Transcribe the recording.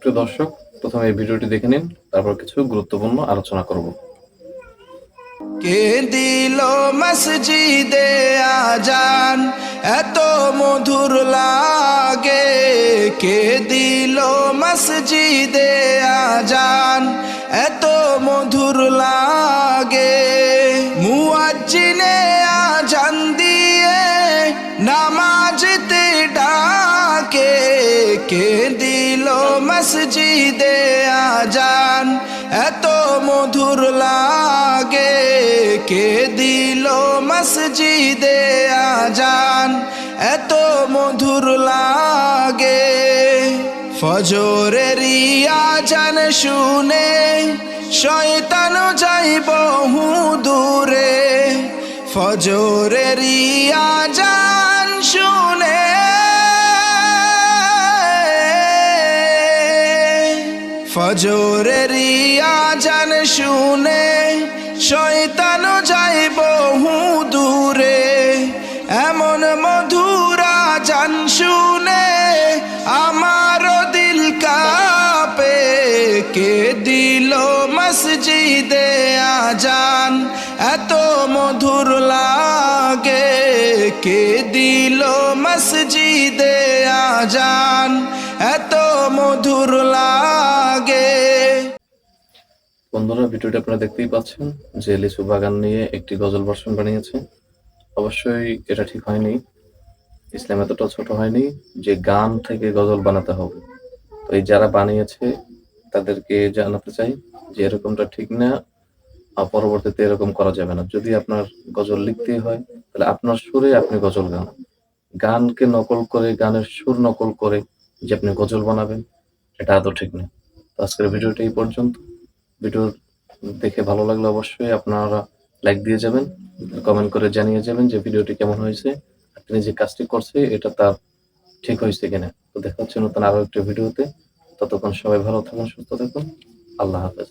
প্রিয় দর্শক, প্রথমে এই ভিডিওটি দেখে নিন, তারপর কিছু গুরুত্বপূর্ণ আলোচনা করব। কে দিল মসজিদে আজান? এত মধুর লাগে। কে দিল মসজিদে আজান? এত মধুর লাগে। মুয়াজ্জিনে আজান নামাজতে ডাকে, কে দিল মসজিদে আজান? এত মধুর লাগে, কে দিল মসজিদে আজান? এত মধুর লাগে, ফজরের আজান শুনে শয়তান যাই বহু দূরে। ফজরের আজান ফজরের আজান শুনে শয়তান যাই বহু দূরে। এমন মধুরা জান শুনে আমার দিল কাপে। কে দিল মসজিদে আজান? এত মধুর লাগে। কে দিল মসজিদে আজান? বন্ধুরা, ভিডিওটি আপনারা দেখতেই পাচ্ছেন যে লিচু বাগান নিয়ে একটি গজল ভার্সন বানিয়েছে। অবশ্যই এটা ঠিক হয়নি। ইসলাম এতটা ছোট হয়নি যে গান থেকে গজল বানাতে হবে। তো এই যারা বানিয়েছে, তাদেরকে জানাতে চাই যে এরকমটা ঠিক না পরবর্তীতে এরকম করা যাবে না। যদি আপনার গজল লিখতেই হয়, তাহলে আপনার সুরে আপনি গজল গান। গানকে নকল করে, গানের সুর নকল করে যে আপনি গজল বানাবেন, এটা আদৌ ঠিক না। আজকের ভিডিওটা এই পর্যন্ত। ভিডিও দেখে ভালো লাগলে অবশ্যই আপনারা লাইক দিয়ে যাবেন কমেন্ট করে জানিয়ে যাবেন যে ভিডিওটি কেমন হয়েছে আর তিনি যে কাজটি করছে, এটা তার ঠিক হয়েছে কিনা। তো দেখা হচ্ছে নতুন আরও একটি ভিডিওতে। ততক্ষণ সবাই ভালো থাকুন, সুস্থ থাকুন। আল্লাহ হাফেজ।